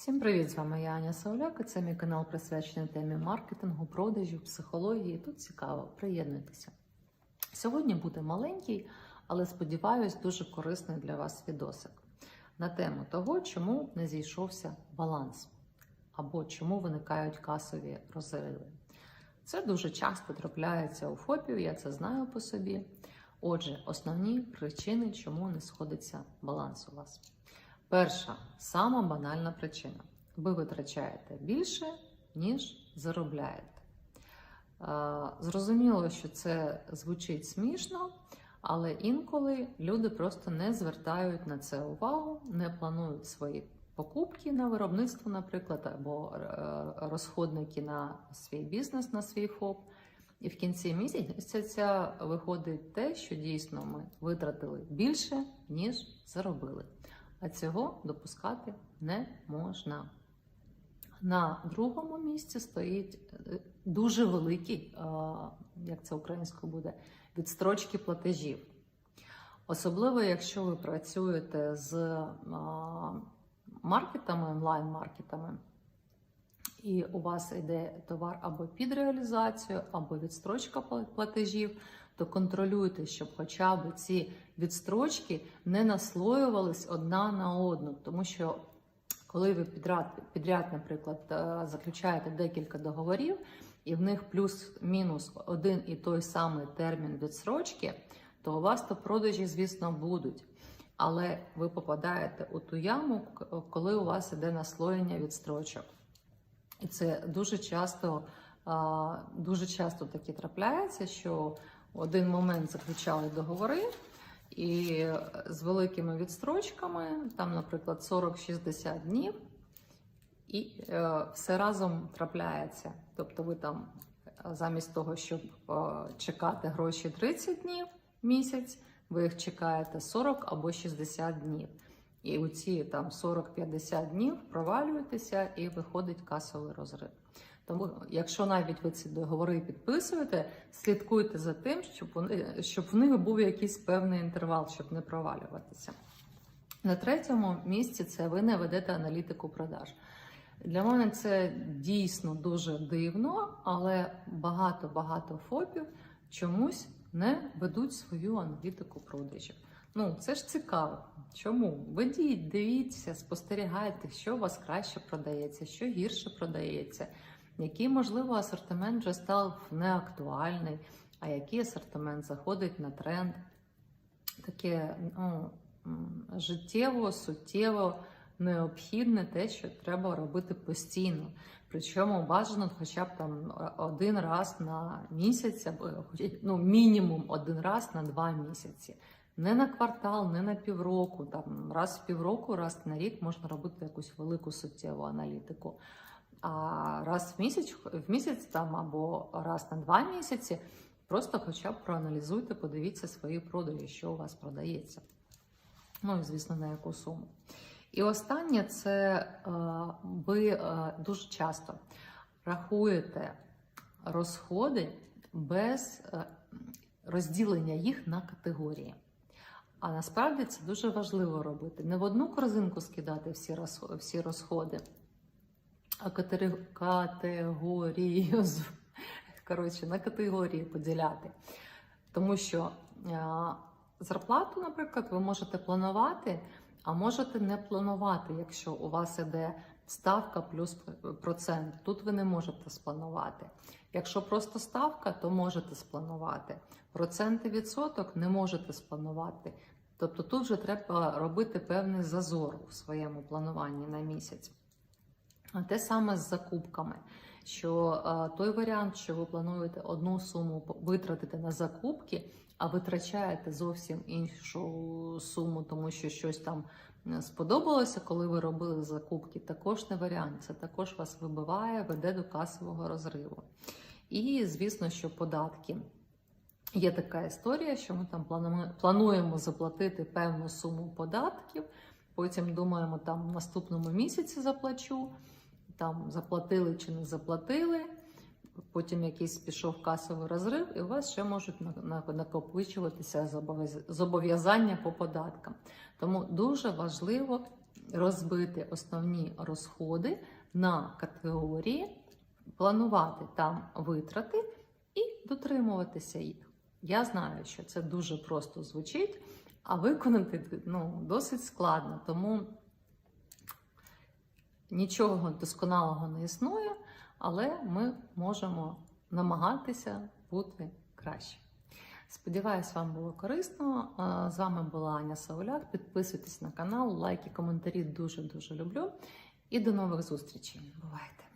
Всім привіт! З вами я Аня Сауляк. і Це мій канал присвячений темі маркетингу, продажів, психології. Тут цікаво, приєднуйтеся. Сьогодні буде маленький, але сподіваюсь, дуже корисний для вас відосик на тему того, чому не зійшовся баланс або чому виникають касові розриви. Це дуже часто трапляється у ФОПів, я це знаю по собі. Отже, основні причини, чому не сходиться баланс у вас. Перша, сама банальна причина. Ви витрачаєте більше, ніж заробляєте. Е, Зрозуміло, що це звучить смішно, але інколи люди просто не звертають на це увагу, не планують свої покупки на виробництво, наприклад, або е, розходники на свій бізнес, на свій ФОП. І в кінці місяця виходить те, що дійсно ми витратили більше, ніж заробили. А цього допускати не можна. На другому місці стоїть е, дуже великий, як це українською буде, відстрочки платежів. Особливо, якщо ви працюєте з маркетами, онлайн-маркетами, і у вас йде товар або під реалізацію, або відстрочка платежів, то контролюйте, щоб хоча б ці відстрочки не наслоювались одна на одну. Тому що коли ви підряд, підряд, наприклад, е, заключаєте декілька договорів, і в них плюс-мінус один і той самий термін відстрочки, то у вас то продажі, звісно, будуть. Але ви попадаєте у ту яму, коли у вас іде наслоєння відстрочок. І це дуже часто, дуже часто таке трапляється, що в один момент заключали договори і з великими відстрочками, там, наприклад, 40-60 днів, і е, все разом трапляється. Тобто, ви там замість того, щоб е, чекати гроші 30 днів місяць, ви їх чекаєте 40 або 60 днів. І у ці там 40-50 днів провалюєтеся і виходить касовий розрив. Тому, якщо навіть ви ці договори підписуєте, слідкуйте за тим, щоб вони щоб в них був якийсь певний інтервал, щоб не провалюватися. На третьому місці це ви не ведете аналітику продаж. Для мене це дійсно дуже дивно, але багато-багато ФОПів чомусь не ведуть свою аналітику продажів. Ну, це ж цікаво. Чому? Ведіть, дивіться, спостерігайте, що у вас краще продається, що гірше продається, який, можливо, асортимент вже став неактуальний, а який асортимент заходить на тренд. Таке ну, життєво, суттєво необхідне те, що треба робити постійно. Причому бажано хоча б там один раз на місяць, або ну, мінімум один раз на два місяці. Не на квартал, не на півроку. Там раз в півроку, раз на рік можна робити якусь велику суттєву аналітику. А раз в місяць в місяць там або раз на два місяці, просто хоча б проаналізуйте, подивіться свої продажі, що у вас продається. Ну і звісно, на яку суму. І останнє це е, ви е, дуже часто рахуєте розходи без е, розділення їх на категорії. А насправді це дуже важливо робити. Не в одну корзинку скидати всі розходи, категорію коротше, на категорії поділяти. Тому що зарплату, наприклад, ви можете планувати, а можете не планувати, якщо у вас іде ставка плюс процент. Тут ви не можете спланувати. Якщо просто ставка, то можете спланувати. Проценти відсоток не можете спланувати. Тобто тут вже треба робити певний зазор у своєму плануванні на місяць. Те саме з закупками. Що а, той варіант, що ви плануєте одну суму витратити на закупки, а витрачаєте зовсім іншу суму, тому що щось там сподобалося, коли ви робили закупки, також не варіант. Це також вас вибиває, веде до касового розриву. І, звісно, що податки. Є така історія, що ми там плануємо заплатити певну суму податків, потім думаємо, там в наступному місяці заплачу, там заплатили чи не заплатили. Потім якийсь пішов касовий розрив, і у вас ще можуть накопичуватися зобов'язання по податкам. Тому дуже важливо розбити основні розходи на категорії, планувати там витрати і дотримуватися їх. Я знаю, що це дуже просто звучить, а виконати ну, досить складно, тому нічого досконалого не існує, але ми можемо намагатися бути краще. Сподіваюсь, вам було корисно. З вами була Аня Сауляк. Підписуйтесь на канал, лайки, коментарі дуже дуже люблю. І до нових зустрічей. Бувайте!